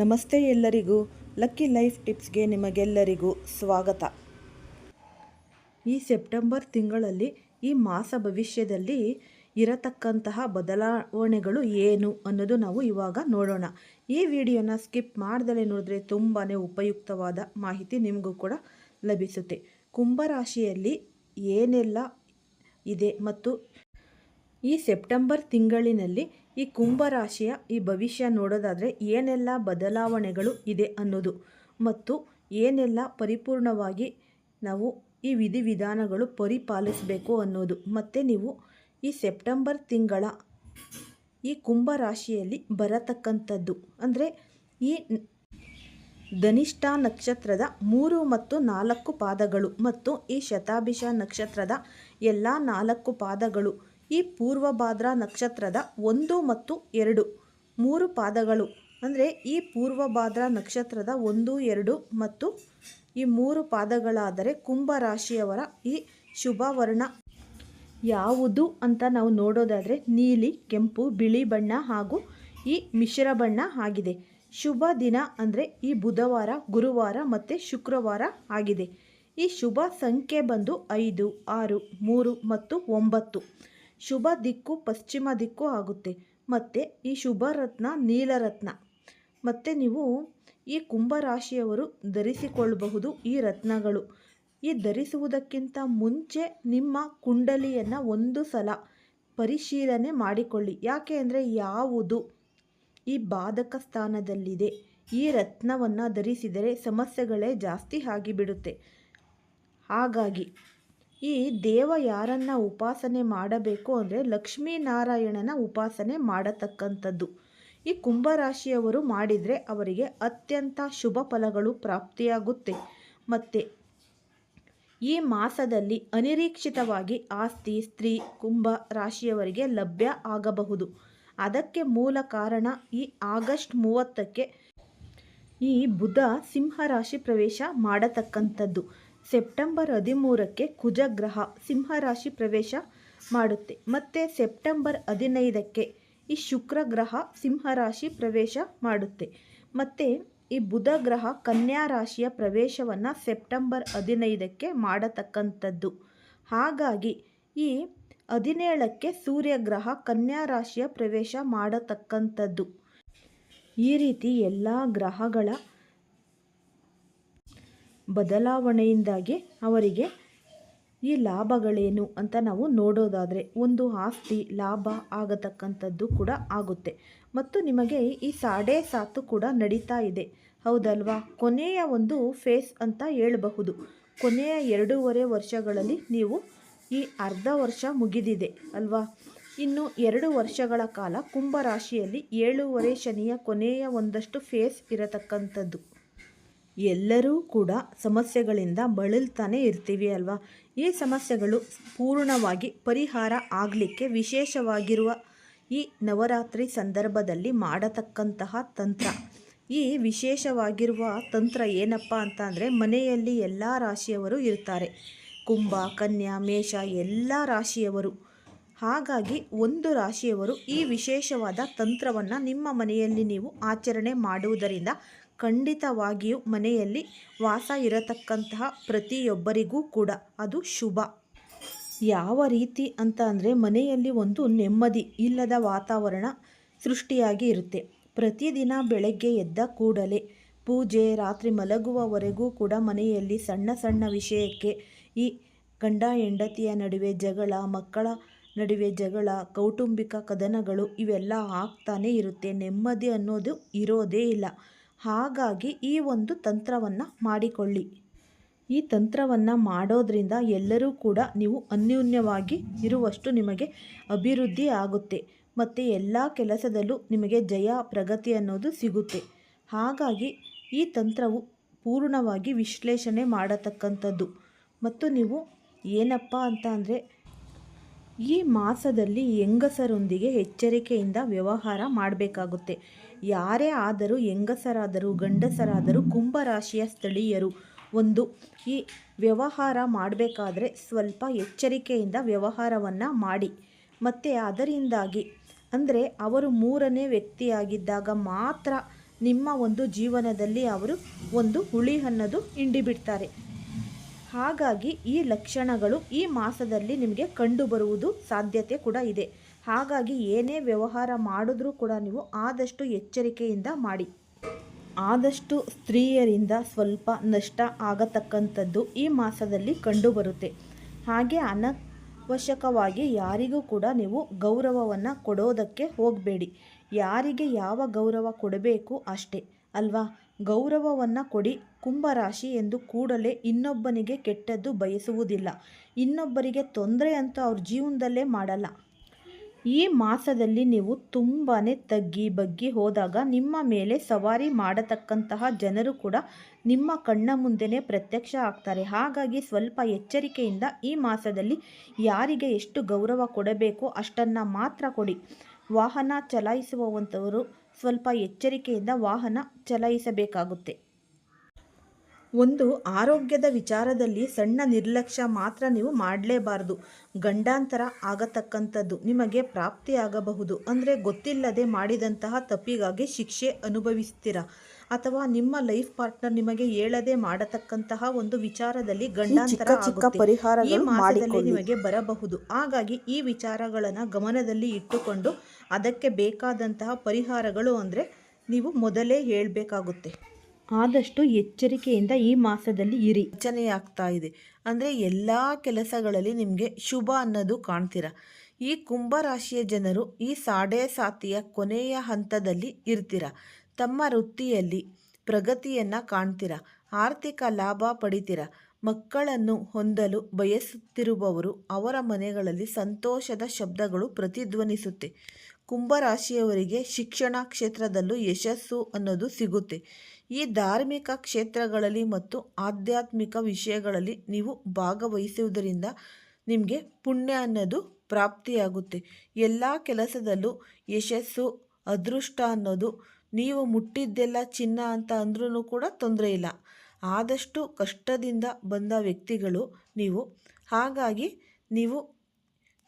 ನಮಸ್ತೆ ಎಲ್ಲರಿಗೂ lucky life ಟಿಪ್ಸ್ಗೆ ನಿಮಗೆಲ್ಲರಿಗೂ ಸ್ವಾಗತ. ಈ ಸೆಪ್ಟೆಂಬರ್ ತಿಂಗಳಲ್ಲಿ ಈ ಮಾಸ ಭವಿಷ್ಯದಲ್ಲಿ ಇರತಕ್ಕಂತಹ ಬದಲಾವಣೆಗಳು ಏನು ಅನ್ನೋದು ನಾವು ಇವಾಗ ನೋಡೋಣ. ಈ ವಿಡಿಯೋನ ಸ್ಕಿಪ್ ಮಾಡ್ದಲೇ ನೋಡಿದ್ರೆ ತುಂಬಾ ಉಪಯುಕ್ತವಾದ ಮಾಹಿತಿ ನಿಮಗೂ ಕೂಡ ಲಭಿಸುತ್ತೆ. ಕುಂಭರಾಶಿಯಲ್ಲಿ ಏನೆಲ್ಲ ಇದೆ ಮತ್ತು ಈ ಸೆಪ್ಟೆಂಬರ್ ತಿಂಗಳಿನಲ್ಲಿ ಈ ಕುಂಭರಾಶಿಯ ಈ ಭವಿಷ್ಯ ನೋಡೋದಾದರೆ ಏನೆಲ್ಲ ಬದಲಾವಣೆಗಳು ಇದೆ ಅನ್ನೋದು. ಮತ್ತು ಏನೆಲ್ಲ ಪರಿಪೂರ್ಣವಾಗಿ ನಾವು ಈ ವಿಧಿವಿಧಾನಗಳು ಪರಿಪಾಲಿಸಬೇಕು ಅನ್ನೋದು. ಮತ್ತು ನೀವು ಈ ಸೆಪ್ಟೆಂಬರ್ ತಿಂಗಳ ಈ ಕುಂಭರಾಶಿಯಲ್ಲಿ ಬರತಕ್ಕಂಥದ್ದು. ಅಂದರೆ ಈ ಧನಿಷ್ಠ ನಕ್ಷತ್ರದ ಮೂರು ಮತ್ತು ನಾಲ್ಕು ಪಾದಗಳು ಮತ್ತು ಈ ಶತಾಭಿಷ ನಕ್ಷತ್ರದ ಎಲ್ಲ ನಾಲ್ಕು ಪಾದಗಳು ಈ ಪೂರ್ವಭಾದ್ರಾ ನಕ್ಷತ್ರದ ಒಂದು ಮತ್ತು ಎರಡು, ಮೂರು ಪಾದಗಳು. ಅಂದರೆ ಈ ಪೂರ್ವಭಾದ್ರಾ ನಕ್ಷತ್ರದ ಒಂದು, ಎರಡು ಮತ್ತು ಈ ಮೂರು ಪಾದಗಳಾದರೆ ಕುಂಭರಾಶಿಯವರ ಈ ಶುಭ ವರ್ಣ ಯಾವುದು ಅಂತ ನಾವು ನೋಡೋದಾದರೆ ನೀಲಿ, ಕೆಂಪು, ಬಿಳಿ ಬಣ್ಣ ಹಾಗೂ ಈ ಮಿಶ್ರ ಬಣ್ಣ ಆಗಿದೆ. ಶುಭ ದಿನ ಅಂದರೆ ಈ ಬುಧವಾರ, ಗುರುವಾರ ಮತ್ತು ಶುಕ್ರವಾರ ಆಗಿದೆ. ಈ ಶುಭ ಸಂಖ್ಯೆ ಬಂದು ಐದು, ಆರು, ಮೂರು ಮತ್ತು ಒಂಬತ್ತು. ಶುಭ ದಿಕ್ಕು ಪಶ್ಚಿಮ ದಿಕ್ಕು ಆಗುತ್ತೆ. ಮತ್ತು ಈ ಶುಭ ರತ್ನ ನೀಲರತ್ನ ಮತ್ತು ನೀವು ಈ ಕುಂಭರಾಶಿಯವರು ಧರಿಸಿಕೊಳ್ಳಬಹುದು ಈ ರತ್ನಗಳು. ಈ ಧರಿಸುವುದಕ್ಕಿಂತ ಮುಂಚೆ ನಿಮ್ಮ ಕುಂಡಲಿಯನ್ನು ಒಂದು ಸಲ ಪರಿಶೀಲನೆ ಮಾಡಿಕೊಳ್ಳಿ. ಯಾಕೆ ಅಂದರೆ ಯಾವುದು? ಈ ಬಾಧಕ ಸ್ಥಾನದಲ್ಲಿದೆ. ಈ ರತ್ನವನ್ನು ಧರಿಸಿದರೆ ಸಮಸ್ಯೆಗಳೇ ಜಾಸ್ತಿ ಆಗಿಬಿಡುತ್ತೆ. ಹಾಗಾಗಿ ಈ ದೇವ ಯಾರನ್ನ ಉಪಾಸನೆ ಮಾಡಬೇಕು ಅಂದರೆ ಲಕ್ಷ್ಮೀನಾರಾಯಣನ ಉಪಾಸನೆ ಮಾಡತಕ್ಕಂಥದ್ದು. ಈ ಕುಂಭರಾಶಿಯವರು ಮಾಡಿದರೆ ಅವರಿಗೆ ಅತ್ಯಂತ ಶುಭ ಫಲಗಳು ಪ್ರಾಪ್ತಿಯಾಗುತ್ತೆ. ಮತ್ತು ಈ ಮಾಸದಲ್ಲಿ ಅನಿರೀಕ್ಷಿತವಾಗಿ ಆಸ್ತಿ, ಸ್ತ್ರೀ, ಕುಂಭ ರಾಶಿಯವರಿಗೆ ಲಭ್ಯ ಆಗಬಹುದು. ಅದಕ್ಕೆ ಮೂಲ ಕಾರಣ ಈ ಆಗಸ್ಟ್ ಮೂವತ್ತಕ್ಕೆ ಈ ಬುಧ ಸಿಂಹರಾಶಿ ಪ್ರವೇಶ ಮಾಡತಕ್ಕಂಥದ್ದು. ಸೆಪ್ಟೆಂಬರ್ ಹದಿಮೂರಕ್ಕೆ ಕುಜಗ್ರಹ ಸಿಂಹರಾಶಿ ಪ್ರವೇಶ ಮಾಡುತ್ತೆ. ಮತ್ತು ಸೆಪ್ಟೆಂಬರ್ ಹದಿನೈದಕ್ಕೆ ಈ ಶುಕ್ರ ಗ್ರಹ ಸಿಂಹರಾಶಿ ಪ್ರವೇಶ ಮಾಡುತ್ತೆ. ಮತ್ತು ಈ ಬುಧ ಗ್ರಹ ಕನ್ಯಾ ರಾಶಿಯ ಪ್ರವೇಶವನ್ನು ಸೆಪ್ಟೆಂಬರ್ ಹದಿನೈದಕ್ಕೆ ಮಾಡತಕ್ಕಂಥದ್ದು. ಹಾಗಾಗಿ ಈ ಹದಿನೇಳಕ್ಕೆ ಸೂರ್ಯಗ್ರಹ ಕನ್ಯಾ ರಾಶಿಯ ಪ್ರವೇಶ ಮಾಡತಕ್ಕಂಥದ್ದು. ಈ ರೀತಿ ಎಲ್ಲ ಗ್ರಹಗಳ ಬದಲಾವಣೆಯಿಂದಾಗಿ ಅವರಿಗೆ ಈ ಲಾಭಗಳೇನು ಅಂತ ನಾವು ನೋಡೋದಾದರೆ ಒಂದು ಆಸ್ತಿ ಲಾಭ ಆಗತಕ್ಕಂಥದ್ದು ಕೂಡ ಆಗುತ್ತೆ. ಮತ್ತು ನಿಮಗೆ ಈ ಸಾಡೆ ಸಾತು ಕೂಡ ನಡೀತಾ ಇದೆ. ಹೌದಲ್ವಾ? ಕೊನೆಯ ಒಂದು ಫೇಸ್ ಅಂತ ಹೇಳಬಹುದು. ಕೊನೆಯ ಎರಡೂವರೆ ವರ್ಷಗಳಲ್ಲಿ ನೀವು ಈ ಅರ್ಧ ವರ್ಷ ಮುಗಿದಿದೆ ಅಲ್ವಾ? ಇನ್ನು ಎರಡು ವರ್ಷಗಳ ಕಾಲ ಕುಂಭರಾಶಿಯಲ್ಲಿ ಏಳೂವರೆ ಶನಿಯ ಕೊನೆಯ ಒಂದಷ್ಟು ಫೇಸ್ ಇರತಕ್ಕಂಥದ್ದು. ಎಲ್ಲರೂ ಕೂಡ ಸಮಸ್ಯೆಗಳಿಂದ ಬಳಲ್ತಾನೆ ಇರ್ತೀವಿ ಅಲ್ವಾ? ಈ ಸಮಸ್ಯೆಗಳು ಪೂರ್ಣವಾಗಿ ಪರಿಹಾರ ಆಗಲಿಕ್ಕೆ ವಿಶೇಷವಾಗಿರುವ ಈ ನವರಾತ್ರಿ ಸಂದರ್ಭದಲ್ಲಿ ಮಾಡತಕ್ಕಂತಹ ತಂತ್ರ. ಈ ವಿಶೇಷವಾಗಿರುವ ತಂತ್ರ ಏನಪ್ಪ ಅಂತ ಅಂದರೆ ಮನೆಯಲ್ಲಿ ಎಲ್ಲ ರಾಶಿಯವರು ಇರ್ತಾರೆ. ಕುಂಭ, ಕನ್ಯಾ, ಮೇಷ ಎಲ್ಲ ರಾಶಿಯವರು. ಹಾಗಾಗಿ ಒಂದು ರಾಶಿಯವರು ಈ ವಿಶೇಷವಾದ ತಂತ್ರವನ್ನು ನಿಮ್ಮ ಮನೆಯಲ್ಲಿ ನೀವು ಆಚರಣೆ ಮಾಡುವುದರಿಂದ ಖಂಡಿತವಾಗಿಯೂ ಮನೆಯಲ್ಲಿ ವಾಸ ಇರತಕ್ಕಂತಹ ಪ್ರತಿಯೊಬ್ಬರಿಗೂ ಕೂಡ ಅದು ಶುಭ. ಯಾವ ರೀತಿ ಅಂತ ಅಂದರೆ ಮನೆಯಲ್ಲಿ ಒಂದು ನೆಮ್ಮದಿ ಇಲ್ಲದ ವಾತಾವರಣ ಸೃಷ್ಟಿಯಾಗಿ ಇರುತ್ತೆ. ಪ್ರತಿದಿನ ಬೆಳಗ್ಗೆ ಎದ್ದ ಕೂಡಲೇ ಪೂಜೆ, ರಾತ್ರಿ ಮಲಗುವವರೆಗೂ ಕೂಡ ಮನೆಯಲ್ಲಿ ಸಣ್ಣ ಸಣ್ಣ ವಿಷಯಕ್ಕೆ ಈ ಗಂಡ ಹೆಂಡತಿಯ ನಡುವೆ ಜಗಳ, ಮಕ್ಕಳ ನಡುವೆ ಜಗಳ, ಕೌಟುಂಬಿಕ ಕದನಗಳು ಇವೆಲ್ಲ ಆಗ್ತಾನೇ ಇರುತ್ತೆ. ನೆಮ್ಮದಿ ಅನ್ನೋದು ಇರೋದೇ ಇಲ್ಲ. ಹಾಗಾಗಿ ಈ ಒಂದು ತಂತ್ರವನ್ನು ಮಾಡಿಕೊಳ್ಳಿ. ಈ ತಂತ್ರವನ್ನು ಮಾಡೋದ್ರಿಂದ ಎಲ್ಲರೂ ಕೂಡ ನೀವು ಅನ್ಯೋನ್ಯವಾಗಿ ಇರುವಷ್ಟು ನಿಮಗೆ ಅಭಿವೃದ್ಧಿ ಆಗುತ್ತೆ. ಮತ್ತು ಎಲ್ಲ ಕೆಲಸದಲ್ಲೂ ನಿಮಗೆ ಜಯ, ಪ್ರಗತಿ ಅನ್ನೋದು ಸಿಗುತ್ತೆ. ಹಾಗಾಗಿ ಈ ತಂತ್ರವು ಪೂರ್ಣವಾಗಿ ವಿಶ್ಲೇಷಣೆ ಮಾಡತಕ್ಕಂಥದ್ದು. ಮತ್ತು ನೀವು ಏನಪ್ಪ ಅಂತ ಅಂದರೆ, ಈ ಮಾಸದಲ್ಲಿ ಹೆಂಗಸರೊಂದಿಗೆ ಎಚ್ಚರಿಕೆಯಿಂದ ವ್ಯವಹಾರ ಮಾಡಬೇಕಾಗುತ್ತೆ. ಯಾರೇ ಆದರೂ, ಹೆಂಗಸರಾದರೂ, ಗಂಡಸರಾದರೂ ಕುಂಭರಾಶಿಯ ಸ್ಥಳೀಯರು. ಒಂದು, ಈ ವ್ಯವಹಾರ ಮಾಡಬೇಕಾದ್ರೆ ಸ್ವಲ್ಪ ಎಚ್ಚರಿಕೆಯಿಂದ ವ್ಯವಹಾರವನ್ನು ಮಾಡಿ. ಮತ್ತು ಅದರಿಂದಾಗಿ, ಅಂದರೆ ಅವರು ಮೂರನೇ ವ್ಯಕ್ತಿಯಾಗಿದ್ದಾಗ ಮಾತ್ರ ನಿಮ್ಮ ಒಂದು ಜೀವನದಲ್ಲಿ ಅವರು ಒಂದು ಹುಳಿ ಅನ್ನೋದು ಹಿಂಡಿಬಿಡ್ತಾರೆ. ಹಾಗಾಗಿ ಈ ಲಕ್ಷಣಗಳು ಈ ಮಾಸದಲ್ಲಿ ನಿಮಗೆ ಕಂಡುಬರುವುದು ಸಾಧ್ಯತೆ ಕೂಡ ಇದೆ. ಹಾಗಾಗಿ ಏನೇ ವ್ಯವಹಾರ ಮಾಡಿದ್ರೂ ಕೂಡ ನೀವು ಆದಷ್ಟು ಎಚ್ಚರಿಕೆಯಿಂದ ಮಾಡಿ. ಆದಷ್ಟು ಸ್ತ್ರೀಯರಿಂದ ಸ್ವಲ್ಪ ನಷ್ಟ ಆಗತಕ್ಕಂಥದ್ದು ಈ ಮಾಸದಲ್ಲಿ ಕಂಡುಬರುತ್ತೆ. ಹಾಗೆ ಅನವಶ್ಯಕವಾಗಿ ಯಾರಿಗೂ ಕೂಡ ನೀವು ಗೌರವವನ್ನು ಕೊಡೋದಕ್ಕೆ ಹೋಗಬೇಡಿ. ಯಾರಿಗೆ ಯಾವ ಗೌರವ ಕೊಡಬೇಕು ಅಷ್ಟೇ, ಅಲ್ವಾ? ಗೌರವವನ್ನು ಕೊಡಿ. ಕುಂಭರಾಶಿ ಎಂದು ಕೂಡಲೇ ಇನ್ನೊಬ್ಬನಿಗೆ ಕೆಟ್ಟದ್ದು ಬಯಸುವುದಿಲ್ಲ. ಇನ್ನೊಬ್ಬರಿಗೆ ತೊಂದರೆ ಅಂತೂ ಅವ್ರ ಜೀವನದಲ್ಲೇ ಮಾಡಲ್ಲ. ಈ ಮಾಸದಲ್ಲಿ ನೀವು ತುಂಬಾ ತಗ್ಗಿ ಬಗ್ಗಿ ಹೋದಾಗ ನಿಮ್ಮ ಮೇಲೆ ಸವಾರಿ ಮಾಡತಕ್ಕಂತಹ ಜನರು ಕೂಡ ನಿಮ್ಮ ಕಣ್ಣ ಮುಂದೆನೇ ಪ್ರತ್ಯಕ್ಷ ಆಗ್ತಾರೆ. ಹಾಗಾಗಿ ಸ್ವಲ್ಪ ಎಚ್ಚರಿಕೆಯಿಂದ ಈ ಮಾಸದಲ್ಲಿ ಯಾರಿಗೆ ಎಷ್ಟು ಗೌರವ ಕೊಡಬೇಕು ಅಷ್ಟನ್ನು ಮಾತ್ರ ಕೊಡಿ. ವಾಹನ ಚಲಾಯಿಸುವಂಥವರು ಸ್ವಲ್ಪ ಎಚ್ಚರಿಕೆಯಿಂದ ವಾಹನ ಚಲಾಯಿಸಬೇಕಾಗುತ್ತೆ. ಒಂದು ಆರೋಗ್ಯದ ವಿಚಾರದಲ್ಲಿ ಸಣ್ಣ ನಿರ್ಲಕ್ಷ್ಯ ಮಾತ್ರ ನೀವು ಮಾಡಲೇಬಾರ್ದು. ಗಂಡಾಂತರ ಆಗತಕ್ಕಂಥದ್ದು ನಿಮಗೆ ಪ್ರಾಪ್ತಿಯಾಗಬಹುದು. ಅಂದರೆ ಗೊತ್ತಿಲ್ಲದೆ ಮಾಡಿದಂತಹ ತಪ್ಪಿಗಾಗಿ ಶಿಕ್ಷೆ ಅನುಭವಿಸ್ತೀರ? ಅಥವಾ ನಿಮ್ಮ ಲೈಫ್ ಪಾರ್ಟ್ನರ್ ನಿಮಗೆ ಹೇಳದೆ ಮಾಡತಕ್ಕಂತಹ ಒಂದು ವಿಚಾರದಲ್ಲಿ ಗಂಡಾಂತರ ಚಿಕ್ಕ ಈ ಮಾಸದಲ್ಲಿ ನಿಮಗೆ ಬರಬಹುದು. ಹಾಗಾಗಿ ಈ ವಿಚಾರಗಳನ್ನು ಗಮನದಲ್ಲಿ ಇಟ್ಟುಕೊಂಡು ಅದಕ್ಕೆ ಬೇಕಾದಂತಹ ಪರಿಹಾರಗಳು ಅಂದರೆ ನೀವು ಮೊದಲೇ ಹೇಳಬೇಕಾಗುತ್ತೆ. ಆದಷ್ಟು ಎಚ್ಚರಿಕೆಯಿಂದ ಈ ಮಾಸದಲ್ಲಿ ಇರಿ. ಇದೆ. ಅಂದರೆ ಎಲ್ಲ ಕೆಲಸಗಳಲ್ಲಿ ನಿಮಗೆ ಶುಭ ಅನ್ನೋದು ಕಾಣ್ತೀರ? ಈ ಕುಂಭರಾಶಿಯ ಜನರು ಈ ಸಾಡೆ ಸಾತಿಯ ಕೊನೆಯ ಹಂತದಲ್ಲಿ ಇರ್ತೀರ? ತಮ್ಮ ವೃತ್ತಿಯಲ್ಲಿ ಪ್ರಗತಿಯನ್ನು ಕಾಣ್ತೀರ? ಆರ್ಥಿಕ ಲಾಭ ಪಡಿತೀರ? ಮಕ್ಕಳನ್ನು ಹೊಂದಲು ಬಯಸುತ್ತಿರುವವರು ಅವರ ಮನೆಗಳಲ್ಲಿ ಸಂತೋಷದ ಶಬ್ದಗಳು ಪ್ರತಿಧ್ವನಿಸುತ್ತೆ. ಕುಂಭರಾಶಿಯವರಿಗೆ ಶಿಕ್ಷಣ ಕ್ಷೇತ್ರದಲ್ಲೂ ಯಶಸ್ಸು ಅನ್ನೋದು ಸಿಗುತ್ತೆ. ಈ ಧಾರ್ಮಿಕ ಕ್ಷೇತ್ರಗಳಲ್ಲಿ ಮತ್ತು ಆಧ್ಯಾತ್ಮಿಕ ವಿಷಯಗಳಲ್ಲಿ ನೀವು ಭಾಗವಹಿಸುವುದರಿಂದ ನಿಮಗೆ ಪುಣ್ಯ ಅನ್ನೋದು ಪ್ರಾಪ್ತಿಯಾಗುತ್ತೆ. ಎಲ್ಲ ಕೆಲಸದಲ್ಲೂ ಯಶಸ್ಸು, ಅದೃಷ್ಟ ಅನ್ನೋದು ನೀವು ಮುಟ್ಟಿದ್ದೆಲ್ಲ ಚಿನ್ನ ಅಂತ ಅಂದ್ರೂ ಕೂಡ ತೊಂದರೆ ಇಲ್ಲ. ಆದಷ್ಟು ಕಷ್ಟದಿಂದ ಬಂದ ವ್ಯಕ್ತಿಗಳು ನೀವು. ಹಾಗಾಗಿ ನೀವು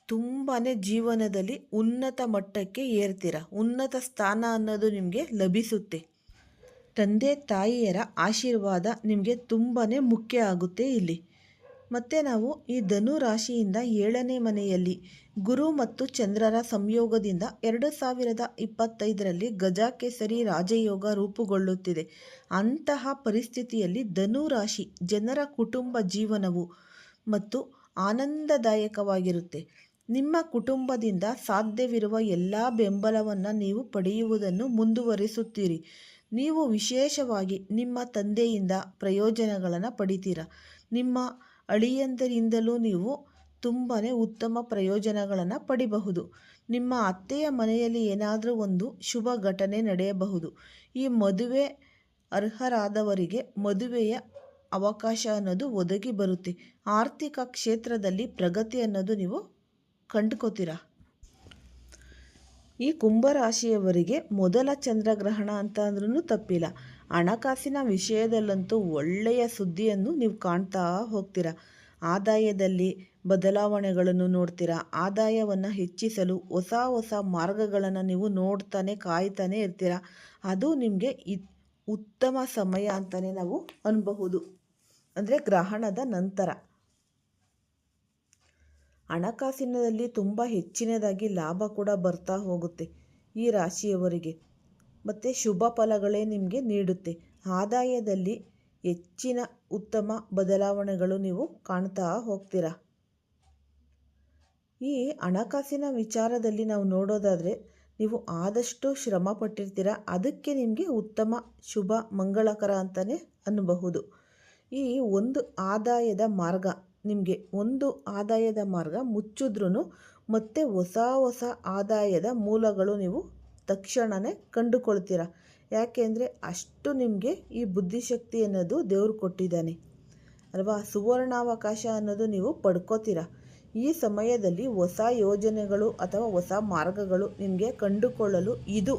ತುಂಬಾ ಜೀವನದಲ್ಲಿ ಉನ್ನತ ಮಟ್ಟಕ್ಕೆ ಏರ್ತೀರ. ಉನ್ನತ ಸ್ಥಾನ ಅನ್ನೋದು ನಿಮಗೆ ಲಭಿಸುತ್ತೆ. ತಂದೆ ತಾಯಿಯರ ಆಶೀರ್ವಾದ ನಿಮಗೆ ತುಂಬಾ ಮುಖ್ಯ ಆಗುತ್ತೆ ಇಲ್ಲಿ. ಮತ್ತು ನಾವು ಈ ಧನು ರಾಶಿಯಿಂದ ಏಳನೇ ಮನೆಯಲ್ಲಿ ಗುರು ಮತ್ತು ಚಂದ್ರರ ಸಂಯೋಗದಿಂದ ಎರಡು ಸಾವಿರದ ಇಪ್ಪತ್ತೈದರಲ್ಲಿ ಗಜಕೇಸರಿ ರಾಜಯೋಗ ರೂಪುಗೊಳ್ಳುತ್ತಿದೆ. ಅಂತಹ ಪರಿಸ್ಥಿತಿಯಲ್ಲಿ ಧನು ರಾಶಿ ಜನರ ಕುಟುಂಬ ಜೀವನವು ಮತ್ತು ಆನಂದದಾಯಕವಾಗಿರುತ್ತೆ. ನಿಮ್ಮ ಕುಟುಂಬದಿಂದ ಸಾಧ್ಯವಿರುವ ಎಲ್ಲ ಬೆಂಬಲವನ್ನು ನೀವು ಪಡೆಯುವುದನ್ನು ಮುಂದುವರಿಸುತ್ತೀರಿ. ನೀವು ವಿಶೇಷವಾಗಿ ನಿಮ್ಮ ತಂದೆಯಿಂದ ಪ್ರಯೋಜನಗಳನ್ನು ಪಡಿತೀರ. ನಿಮ್ಮ ಅಳಿಯಂದರಿಂದಲೂ ನೀವು ತುಂಬಾ ಉತ್ತಮ ಪ್ರಯೋಜನಗಳನ್ನು ಪಡಿಬಹುದು. ನಿಮ್ಮ ಅತ್ತೆಯ ಮನೆಯಲ್ಲಿ ಏನಾದರೂ ಒಂದು ಶುಭ ಘಟನೆ ನಡೆಯಬಹುದು. ಈ ಮದುವೆ ಅರ್ಹರಾದವರಿಗೆ ಮದುವೆಯ ಅವಕಾಶ ಅನ್ನೋದು ಒದಗಿ ಬರುತ್ತೆ. ಆರ್ಥಿಕ ಕ್ಷೇತ್ರದಲ್ಲಿ ಪ್ರಗತಿ ಅನ್ನೋದು ನೀವು ಕಂಡುಕೋತೀರ. ಈ ಕುಂಭರಾಶಿಯವರಿಗೆ ಮೊದಲ ಚಂದ್ರಗ್ರಹಣ ಅಂತ ಅಂದ್ರೂ ತಪ್ಪಿಲ್ಲ. ಹಣಕಾಸಿನ ವಿಷಯದಲ್ಲಂತೂ ಒಳ್ಳೆಯ ಸುದ್ದಿಯನ್ನು ನೀವು ಕಾಣ್ತಾ ಹೋಗ್ತೀರ? ಆದಾಯದಲ್ಲಿ ಬದಲಾವಣೆಗಳನ್ನು ನೋಡ್ತೀರಾ? ಆದಾಯವನ್ನು ಹೆಚ್ಚಿಸಲು ಹೊಸ ಹೊಸ ಮಾರ್ಗಗಳನ್ನು ನೀವು ನೋಡ್ತಾನೆ ಕಾಯ್ತಾನೆ ಇರ್ತೀರ? ಅದು ನಿಮಗೆ ಉತ್ತಮ ಸಮಯ ಅಂತಲೇ ನಾವು ಅನ್ಬಹುದು. ಅಂದರೆ ಗ್ರಹಣದ ನಂತರ. ಹಣಕಾಸಿನಲ್ಲಿ ತುಂಬ ಹೆಚ್ಚಿನದಾಗಿ ಲಾಭ ಕೂಡ ಬರ್ತಾ ಹೋಗುತ್ತೆ ಈ ರಾಶಿಯವರಿಗೆ. ಮತ್ತು ಶುಭ ಫಲಗಳೇ ನಿಮಗೆ ನೀಡುತ್ತೆ. ಆದಾಯದಲ್ಲಿ ಹೆಚ್ಚಿನ ಉತ್ತಮ ಬದಲಾವಣೆಗಳು ನೀವು ಕಾಣ್ತಾ ಹೋಗ್ತೀರಾ? ಈ ಹಣಕಾಸಿನ ವಿಚಾರದಲ್ಲಿ ನಾವು ನೋಡೋದಾದರೆ ನೀವು ಆದಷ್ಟು ಶ್ರಮ ಪಟ್ಟಿರ್ತೀರ ಅದಕ್ಕೆ ನಿಮಗೆ ಉತ್ತಮ, ಶುಭ, ಮಂಗಳಕರ ಅಂತಲೇ ಅನ್ನಬಹುದು ಈ ಒಂದು ಆದಾಯದ ಮಾರ್ಗ ನಿಮಗೆ ಒಂದು ಆದಾಯದ ಮಾರ್ಗ ಮುಚ್ಚಿದ್ರೂ ಮತ್ತೆ ಹೊಸ ಹೊಸ ಆದಾಯದ ಮೂಲಗಳು ನೀವು ತಕ್ಷಣವೇ ಕಂಡುಕೊಳ್ತೀರ. ಯಾಕೆಂದರೆ ಅಷ್ಟು ನಿಮಗೆ ಈ ಬುದ್ಧಿಶಕ್ತಿ ಅನ್ನೋದು ದೇವರು ಕೊಟ್ಟಿದ್ದಾನೆ. ಅಲ್ವಾ? ಸುವರ್ಣಾವಕಾಶ ಅನ್ನೋದು ನೀವು ಪಡ್ಕೋತೀರ. ಈ ಸಮಯದಲ್ಲಿ ಹೊಸ ಯೋಜನೆಗಳು ಅಥವಾ ಹೊಸ ಮಾರ್ಗಗಳು ನಿಮಗೆ ಕಂಡುಕೊಳ್ಳಲು ಇದು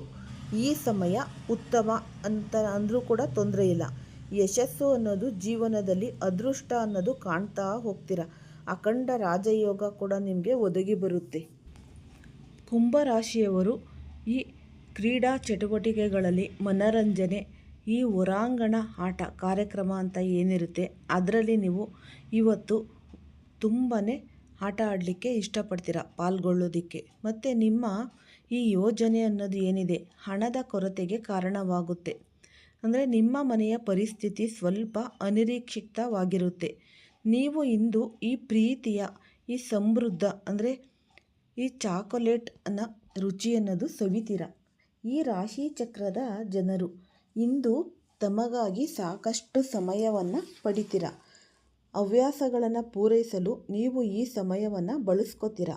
ಈ ಸಮಯ ಉತ್ತಮ ಅಂತ ಅಂದರೂ ಕೂಡ ತೊಂದರೆ ಇಲ್ಲ. ಯಶಸ್ಸು ಅನ್ನೋದು ಜೀವನದಲ್ಲಿ ಅದೃಷ್ಟ ಅನ್ನೋದು ಕಾಣ್ತಾ ಹೋಗ್ತೀರ. ಅಖಂಡ ರಾಜಯೋಗ ಕೂಡ ನಿಮಗೆ ಒದಗಿ ಬರುತ್ತೆ. ಕುಂಭರಾಶಿಯವರು ಈ ಕ್ರೀಡಾ ಚಟುವಟಿಕೆಗಳಲ್ಲಿ ಮನರಂಜನೆ, ಈ ಹೊರಾಂಗಣ ಆಟ ಕಾರ್ಯಕ್ರಮ ಅಂತ ಏನಿರುತ್ತೆ, ಅದರಲ್ಲಿ ನೀವು ಇವತ್ತು ತುಂಬಾ ಆಟ ಆಡಲಿಕ್ಕೆ ಇಷ್ಟಪಡ್ತೀರಾ, ಪಾಲ್ಗೊಳ್ಳೋದಕ್ಕೆ? ಮತ್ತು ನಿಮ್ಮ ಈ ಯೋಜನೆ ಅನ್ನೋದು ಏನಿದೆ, ಹಣದ ಕೊರತೆಗೆ ಕಾರಣವಾಗುತ್ತೆ. ಅಂದರೆ ನಿಮ್ಮ ಮನೆಯ ಪರಿಸ್ಥಿತಿ ಸ್ವಲ್ಪ ಅನಿರೀಕ್ಷಿತವಾಗಿರುತ್ತೆ. ನೀವು ಇಂದು ಈ ಪ್ರೀತಿಯ, ಈ ಸಮೃದ್ಧ, ಅಂದರೆ ಈ ಚಾಕೊಲೇಟ್ ಅನ್ನ ರುಚಿ ಅನ್ನೋದು ಸವಿತೀರ. ಈ ರಾಶಿ ಚಕ್ರದ ಜನರು ಇಂದು ತಮಗಾಗಿ ಸಾಕಷ್ಟು ಸಮಯವನ್ನು ಪಡಿತೀರ. ಹವ್ಯಾಸಗಳನ್ನು ಪೂರೈಸಲು ನೀವು ಈ ಸಮಯವನ್ನು ಬಳಸ್ಕೋತೀರ.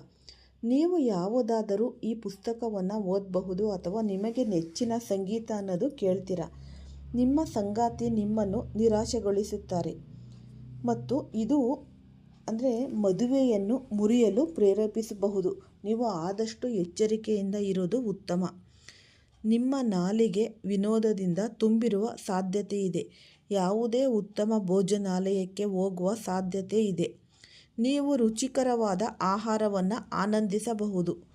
ನೀವು ಯಾವುದಾದರೂ ಈ ಪುಸ್ತಕವನ್ನು ಓದಬಹುದು ಅಥವಾ ನಿಮಗೆ ನೆಚ್ಚಿನ ಸಂಗೀತ ಅನ್ನೋದು ಕೇಳ್ತೀರ. ನಿಮ್ಮ ಸಂಗಾತಿ ನಿಮ್ಮನ್ನು ನಿರಾಶೆಗೊಳಿಸುತ್ತಾರೆ. ಮತ್ತು ಇದು ಅಂದರೆ ಮದುವೆಯನ್ನು ಮುರಿಯಲು ಪ್ರೇರೇಪಿಸಬಹುದು. ನೀವು ಆದಷ್ಟು ಎಚ್ಚರಿಕೆಯಿಂದ ಇರೋದು ಉತ್ತಮ. ನಿಮ್ಮ ನಾಲಿಗೆ ವಿನೋದದಿಂದ ತುಂಬಿರುವ ಸಾಧ್ಯತೆ ಇದೆ. ಯಾವುದೇ ಉತ್ತಮ ಭೋಜನಾಲಯಕ್ಕೆ ಹೋಗುವ ಸಾಧ್ಯತೆ ಇದೆ. ನೀವು ರುಚಿಕರವಾದ ಆಹಾರವನ್ನು ಆನಂದಿಸಬಹುದು.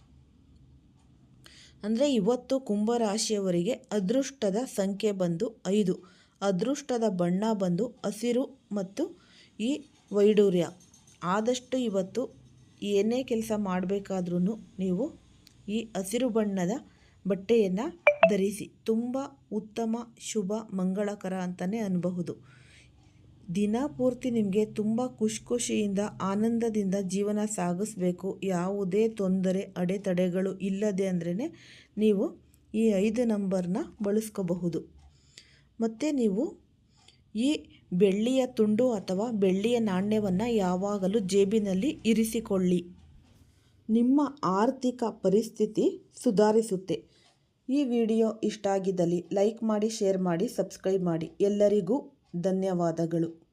ಅಂದರೆ ಇವತ್ತು ಕುಂಭರಾಶಿಯವರಿಗೆ ಅದೃಷ್ಟದ ಸಂಖ್ಯೆ ಬಂದು ಐದು. ಅದೃಷ್ಟದ ಬಣ್ಣ ಬಂದು ಹಸಿರು ಮತ್ತು ಈ ವೈಡೂರ್ಯ. ಆದಷ್ಟು ಇವತ್ತು ಏನೇ ಕೆಲಸ ಮಾಡಬೇಕಾದ್ರೂ ನೀವು ಈ ಹಸಿರು ಬಣ್ಣದ ಬಟ್ಟೆಯನ್ನು ಧರಿಸಿ. ತುಂಬ ಉತ್ತಮ, ಶುಭ, ಮಂಗಳಕರ ಅಂತಲೇ ಅನ್ನಬಹುದು ದಿನ ಪೂರ್ತಿ ನಿಮಗೆ ತುಂಬ ಖುಷಿ ಖುಷಿಯಿಂದ ಆನಂದದಿಂದ ಜೀವನ ಸಾಗಿಸ್ಬೇಕು. ಯಾವುದೇ ತೊಂದರೆ, ಅಡೆತಡೆಗಳು ಇಲ್ಲದೆ ಅಂದ್ರೇ ನೀವು ಈ ಐದು ನಂಬರ್ನ ಬಳಸ್ಕೋಬಹುದು. ಮತ್ತು ನೀವು ಈ ಬೆಳ್ಳಿಯ ತುಂಡು ಅಥವಾ ಬೆಳ್ಳಿಯ ನಾಣ್ಯವನ್ನು ಯಾವಾಗಲೂ ಜೇಬಿನಲ್ಲಿ ಇರಿಸಿಕೊಳ್ಳಿ. ನಿಮ್ಮ ಆರ್ಥಿಕ ಪರಿಸ್ಥಿತಿ ಸುಧಾರಿಸುತ್ತೆ. ಈ ವಿಡಿಯೋ ಇಷ್ಟ ಆಗಿದ್ದಲ್ಲಿ ಲೈಕ್ ಮಾಡಿ, ಶೇರ್ ಮಾಡಿ, ಸಬ್ಸ್ಕ್ರೈಬ್ ಮಾಡಿ. ಎಲ್ಲರಿಗೂ ಧನ್ಯವಾದಗಳು.